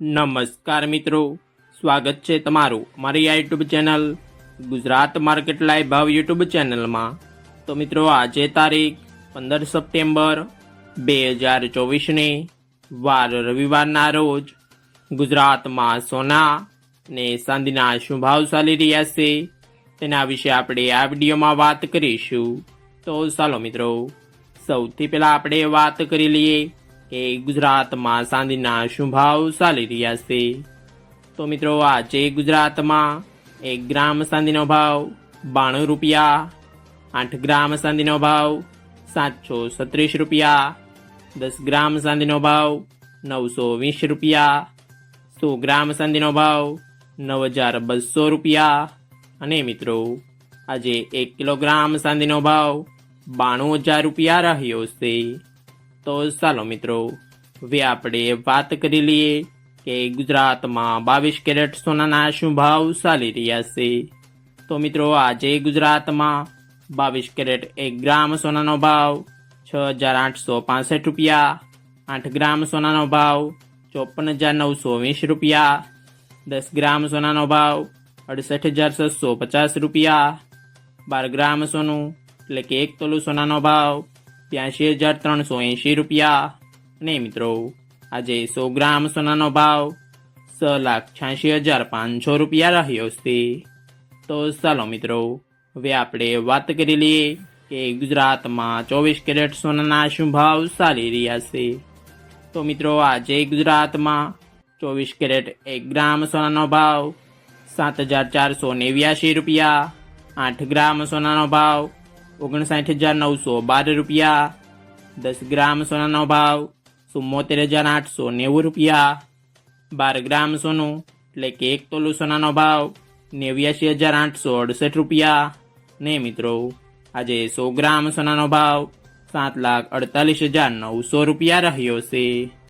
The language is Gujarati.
નમસ્કાર મિત્રો. સ્વાગત છે તમારું મારી આ YouTube channel Gujarat market live ભાવ યુટ્યુબ ચેનલમાં. તો મિત્રો, આજે તારીખ પંદર સપ્ટેમ્બર બે હજાર ચોવીસને વાર રવિવારના રોજ ગુજરાતમાં સોના ને ચાંદીના શું ભાવ ચાલી રહ્યા છે તેના વિશે આપણે આ વિડીયોમાં વાત કરીશું. તો ચાલો મિત્રો, સૌથી પહેલાં આપણે વાત કરી લઈએ કે ગુજરાતમાં ચાંદીના શું ભાવ ચાલી રહ્યા છે? તો મિત્રો, આજે ગુજરાતમાં એક ગ્રામ ચાંદીનો ભાવ બાણું રૂપિયા, આઠ ગ્રામ ચાંદીનો ભાવ સાતસો સત્રીસ રૂપિયા, દસ ગ્રામ ચાંદીનો ભાવ નવસો વીસ રૂપિયા, સો ગ્રામ ચાંદીનો ભાવ નવ હજાર બસો રૂપિયા. અને મિત્રો, આજે એક કિલોગ્રામ ચાંદીનો ભાવ બાણું હજાર રૂપિયા રહ્યો છે. તો ચાલો મિત્રો, હવે આપણે વાત કરી લઈએ કે ગુજરાતમાં બાવીસ કેરેટ સોનાના શું ભાવ ચાલી રહ્યા છે. તો મિત્રો, આજે ગુજરાતમાં બાવીસ કેરેટ એક ગ્રામ સોનાનો ભાવ છ હજાર આઠસો પાસઠ રૂપિયા, આઠ ગ્રામ સોનાનો ભાવ ચોપન હજાર નવસો વીસ રૂપિયા, દસ ગ્રામ સોનાનો ભાવ અડસઠ હજાર છસો પચાસ રૂપિયા, બાર ગ્રામ સોનું એટલે કે એક તોલું સોનાનો ભાવ ત્યાંશી હજાર ત્રણસો એંશી રૂપિયા. અને મિત્રો, આજે સો ગ્રામ સોનાનો ભાવ છ લાખ છ્યાસી હજાર પાંચસો રૂપિયા રહ્યો છે. તો ચાલો મિત્રો, હવે આપણે વાત કરી લઈએ કે ગુજરાતમાં ચોવીસ કેરેટ સોનાના શું ભાવ ચાલી રહ્યા છે. તો મિત્રો, આજે ગુજરાતમાં ચોવીસ કેરેટ એક ગ્રામ સોનાનો ભાવ સાત હજાર ચારસો નેવ્યાસી રૂપિયા. આઠ ગ્રામ સોનાનો ભાવ ઓગણસાઠ હજાર નવસો બાર રૂપિયા, દસ ગ્રામ સોનાનો ભાવ ચુમ્મોતેર હજાર આઠસો નેવું રૂપિયા, બાર ગ્રામ સોનું એટલે કે એક તોલું સોનાનો ભાવ નેવ્યાસી હજાર આઠસો અડસઠ રૂપિયા. ને મિત્રો, આજે સો ગ્રામ સોનાનો ભાવ સાત લાખ અડતાલીસ હજાર નવસો રૂપિયા રહ્યો છે.